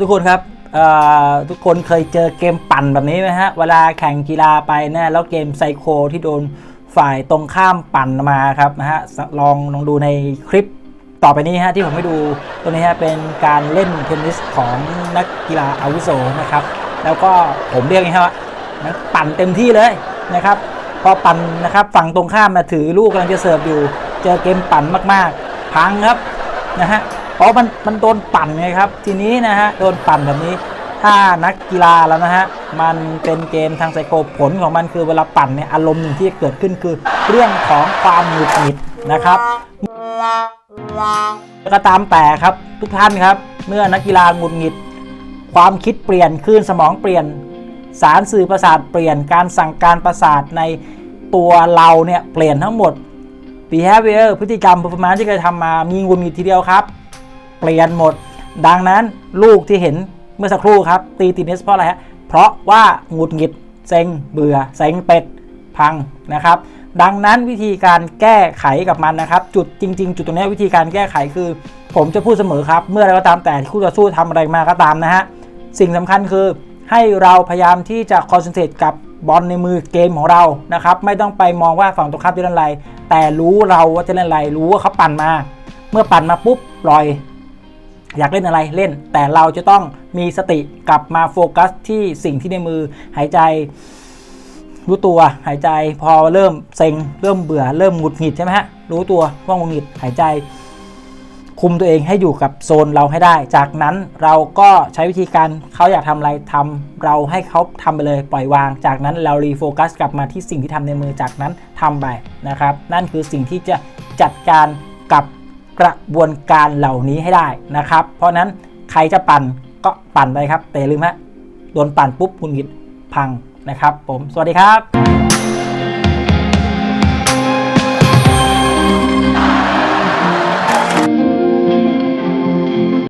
ทุกคนครับทุกคนเคยเจอเกมปั่นแบบนี้ไหมฮะ เวลาแข่งกีฬาไปนะแล้วเกมไซโคที่โดนฝ่ายตรงข้ามปั่นมาครับนะฮะลองลองดูในคลิปต่อไปนี้ฮะที่ผมให้ดูตัวนี้ฮะเป็นการเล่นเทนนิสของนักกีฬาอาวุโสนะครับ แล้วก็ผมเรียกง่ายๆว่านักปั่นเต็มที่เลยนะครับ พอปั่นนะครับฝั่งตรงข้ามมาถือลูกกำลังจะเสิร์ฟอยู่ เจอเกมปั่นมากๆ พังครับนะฮะ เพราะมันมันโดนปั่นไงครับ ทีนี้นะฮะโดนปั่นแบบนี้ ถ้านักกีฬาแล้วนะฮะมันเป็นเกมทางไซโคผลของมันคือเวลาปั่นเนี่ยอารมณ์หนึ่งที่เกิดขึ้นคือ เรื่องของความหงุดหงิดนะครับก็ตามแต่ครับทุกท่านครับ เมื่อนักกีฬาหงุดหงิด ความคิดเปลี่ยนคลื่นสมองเปลี่ยน สารสื่อประสาทเปลี่ยนการสั่งการประสาทในตัวเราเนี่ยเปลี่ยนทั้งหมด behavior พฤติกรรม performance ที่เคยทำมามีหงุนงิดทีเดียวครับ เปลี่ยนหมด ดังนั้นลูกที่เห็นเมื่อสักครู่ครับ ตีตินเนสเพราะอะไรฮะเพราะว่าหงุดหงิดเซ็งเบื่อเซ็งเป็ดพังนะครับ ดังนั้นวิธีการแก้ไขกับมันนะครับ จุดจริง ๆ จุดตรงนี้วิธีการแก้ไขคือ ผมจะพูดเสมอครับ เมื่อไรก็ตามแต่ที่คู่ต่อสู้ทำอะไรมาก็ตามนะฮะสิ่งสำคัญคือให้เราพยายามที่จะคอนเซนเทรตกับบอลในมือเกมของเรานะครับ ไม่ต้องไปมองว่าฝั่งตรงข้ามจะเล่นอะไร แต่รู้เราว่าจะเล่นอะไรรู้ว่าเขาปั่นมา เมื่อปั่นมาปุ๊บปล่อย อยากเล่นอะไรเล่น แต่เราจะต้องมีสติกลับมาโฟกัสที่สิ่งที่ในมือหายใจรู้ตัวหายใจพอเริ่มเซ็งเริ่มเบื่อเริ่มหงุดหงิดใช่ไหมฮะรู้ตัวว่าหงุดหงิดหายใจ คุมตัวเองให้อยู่กับโซนเราให้ได้ จากนั้นเราก็ใช้วิธีการเขาอยากทำอะไรทำเราให้เขาทำไปเลยปล่อยวาง จากนั้นเรารีโฟกัสกลับมาที่สิ่งที่ทำในมือจากนั้นทำไปนะครับ นั่นคือสิ่งที่จะจัดการกับ กระบวนการเหล่านี้ให้ได้นะครับ เพราะนั้นใครจะปั่นก็ปั่นไปครับแต่ลืมฮะโดนปั่นปุ๊บคุณหงิดพังนะครับ ผมสวัสดีครับ